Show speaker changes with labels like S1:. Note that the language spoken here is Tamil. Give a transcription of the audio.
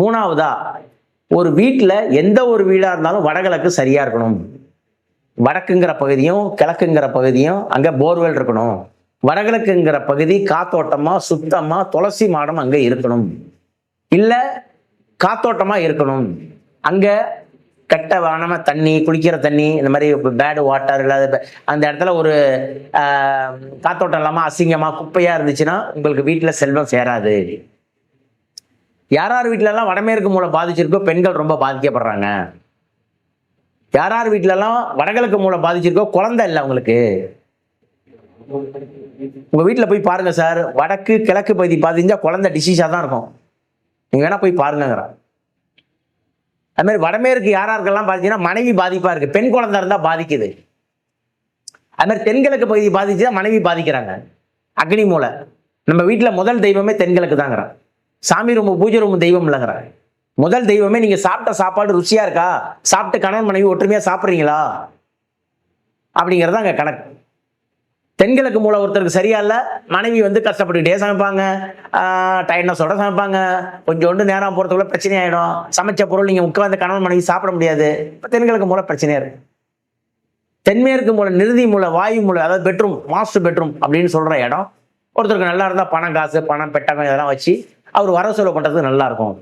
S1: மூணாவதா ஒரு வீட்டில் எந்த ஒரு வீடாக இருந்தாலும் வடகிழக்கு சரியாக இருக்கணும். வடக்குங்கிற பகுதியும் கிழக்குங்கிற பகுதியும் அங்கே போர்வெல் இருக்கணும். வடகிழக்குங்கிற பகுதி காத்தோட்டமாக சுத்தமாக துளசி மாடம் அங்கே இருக்கணும். இல்லை காத்தோட்டமாக இருக்கணும். அங்கே கெட்ட வானம தண்ணி குளிக்கிற தண்ணி இந்த மாதிரி பேடு வாட்டர் இல்லாத அந்த இடத்துல ஒரு காத்தோட்டம் இல்லாமல் அசிங்கமாக குப்பையாக இருந்துச்சுன்னா உங்களுக்கு வீட்டில் செல்வம் சேராது. யார் யார் வீட்டிலலாம் வடமேற்கு மூலம் பாதிச்சிருக்கோ பெண்கள் ரொம்ப பாதிக்கப்படுறாங்க. யார் யார் வீட்டிலலாம் வடகிழக்கு மூலம் பாதிச்சிருக்கோ குழந்தை இல்லை அவங்களுக்கு. உங்கள் வீட்டில் போய் பாருங்கள் சார் வடக்கு கிழக்கு பகுதி பாதிஞ்சா குழந்தை டிசீஸாக தான் இருக்கும். நீங்கள் வேணால் போய் பாருங்கிறான் அதுமாரி வடமேற்கு யார் யாருக்கெல்லாம் மனைவி பாதிப்பாக இருக்குது பெண் குழந்தை இருந்தால் பாதிக்குது. அதுமாதிரி தென்கிழக்கு பகுதி பாதிச்சுதான் மனைவி பாதிக்கிறாங்க. அக்னி மூலை நம்ம வீட்டில் முதல் தெய்வமே தென்கிழக்கு தாங்கிறான் சாமி ரூம் பூஜை ரூம் தெய்வம் இல்லைங்கிறான் முதல் தெய்வமே நீங்க சாப்பிட்ட சாப்பாடு ருசியா இருக்கா? சாப்பிட்டு கணவன் மனைவி ஒற்றுமையா சாப்பிட்றீங்களா? அப்படிங்கிறது அங்கே கணக்கு. தென்கிழக்கு மூல ஒருத்தருக்கு சரியா இல்லை மனைவி வந்து கஷ்டப்பட்டுக்கிட்டே சமைப்பாங்க. டைட்னஸோட சமைப்பாங்க. கொஞ்சோண்டு நேரம் போகிறதுக்குள்ள பிரச்சனை ஆகிடும் சமைச்ச பொருள் நீங்கள் உட்காந்து கணவன் மனைவி சாப்பிட முடியாது. இப்போ தென்கிழக்கு மூல பிரச்சனையா இருக்கு. தென்மேற்கு மூல நிறுதி மூல வாயு மூல அதாவது பெட்ரூம் மாஸ்டர் பெட்ரூம் அப்படின்னு சொல்ற இடம். ஒருத்தருக்கு நல்லா இருந்தால் பணம் காசு பணம் பெட்டகம் இதெல்லாம் வச்சு அவர் வர செலவு பண்ணுறதுக்கு நல்லாயிருக்கும்.